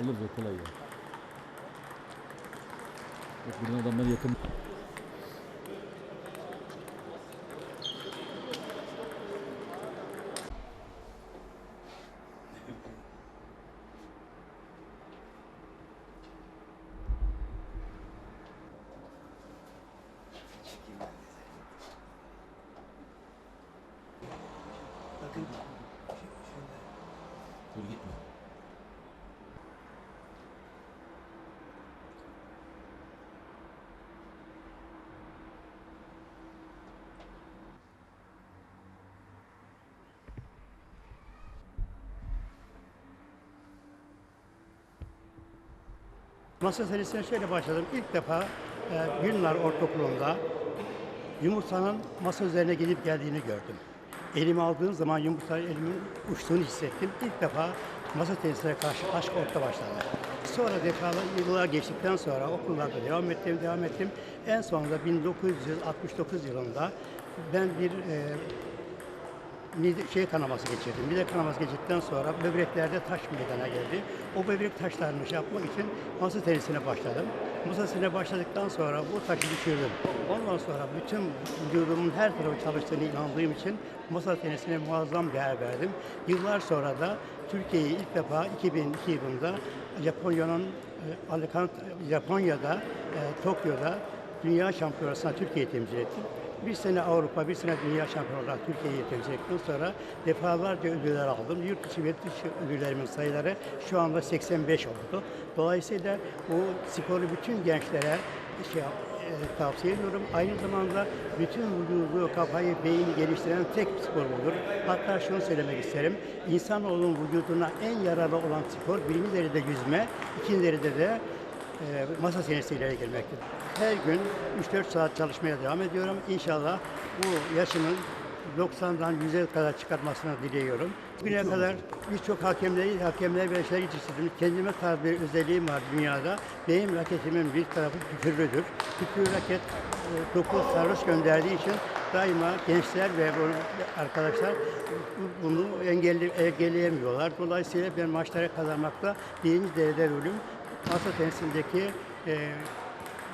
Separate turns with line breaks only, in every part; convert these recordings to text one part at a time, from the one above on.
Alırız o kolay ya. Bak buradan adamlar yakın. Dur gitme.
Masa serisine şöyle başladım. İlk defa e, Gülnar Ortaokulu'nda yumurtanın masa üzerine gidip geldiğini gördüm. Elimi aldığım zaman yumurta elimin uçtuğunu hissettim. İlk defa masa tenisine karşı aşk orta başladı. Sonra defalar yıllar geçtikten sonra okullarda devam ettim, devam ettim. En sonunda 1969 yılında ben bir e, şey kanaması geçirdim. Mide kanaması geçirdikten sonra böbreklerde taş meydana geldi. O böbrek taşlarını şey yapmak için masa tenisine başladım. Masa tenisine başladıktan sonra bu taşı düşürdüm. Ondan sonra bütün vücudumun her tarafı çalıştığını inandığım için masa tenisine muazzam değer verdim. Yıllar sonra da Türkiye'yi ilk defa 2002 yılında Japonya'nın e, Japonya'da, e, Tokyo'da Dünya Şampiyonası'na Türkiye'yi temsil ettim. Bir sene Avrupa, bir sene Dünya Şampiyonu olarak Türkiye'yi temsil sonra defalarca ödüller aldım. Yurt dışı ve yurt dışı ödüllerimin sayıları şu anda 85 oldu. Dolayısıyla bu sporu bütün gençlere şey, e, tavsiye ediyorum. Aynı zamanda bütün vücudu, kafayı, beyni geliştiren tek spor budur. Hatta şunu söylemek isterim. İnsanoğlunun vücuduna en yararlı olan spor birinci derecede yüzme, ikinci derecede de e, masa tenisiyle gelmektedir. Her gün 3-4 saat çalışmaya devam ediyorum. İnşallah bu yaşımın 90'dan 100'e kadar çıkartmasını diliyorum. Bugüne kadar birçok hakemleri, hakemler ve şeyler yetiştirdim. Kendime tarz bir özelliğim var dünyada. Benim raketimin bir tarafı püfürlüdür. Püfürlü raket e, topu sarhoş gönderdiği için daima gençler ve arkadaşlar bu- bunu engelli, engelleyemiyorlar. Dolayısıyla ben maçlara kazanmakta birinci derecede rolüm masa tenisindeki e,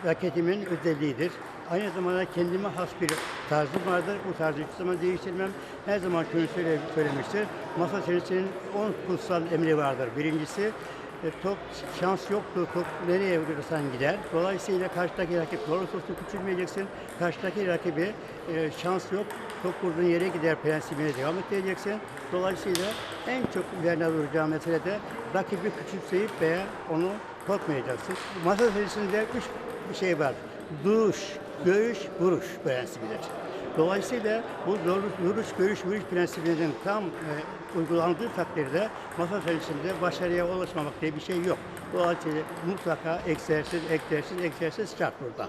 raketimin özelliğidir. Aynı zamanda kendime has bir tarzım vardır. Bu tarzı hiçbir zaman değiştirmem. Her zaman şunu söyle, söylemiştir. Masa tenisinin 10 kutsal emri vardır. Birincisi e, top şans yoktur. Top nereye vurursan gider. Dolayısıyla karşıdaki rakip doğru olsun küçülmeyeceksin. Karşıdaki rakibi e, şans yok. Top vurduğun yere gider prensibine devam edeceksin. Dolayısıyla en çok üzerine duracağım mesele de rakibi küçümseyip veya onu korkmayacaksın. Masa tenisinde üç bir şey var. Duruş, görüş, vuruş prensibidir. Dolayısıyla bu duruş, görüş, vuruş prensibinin tam e, uygulandığı takdirde masa tenisinde başarıya ulaşmamak diye bir şey yok. Dolayısıyla mutlaka egzersiz, egzersiz, egzersiz şart burada.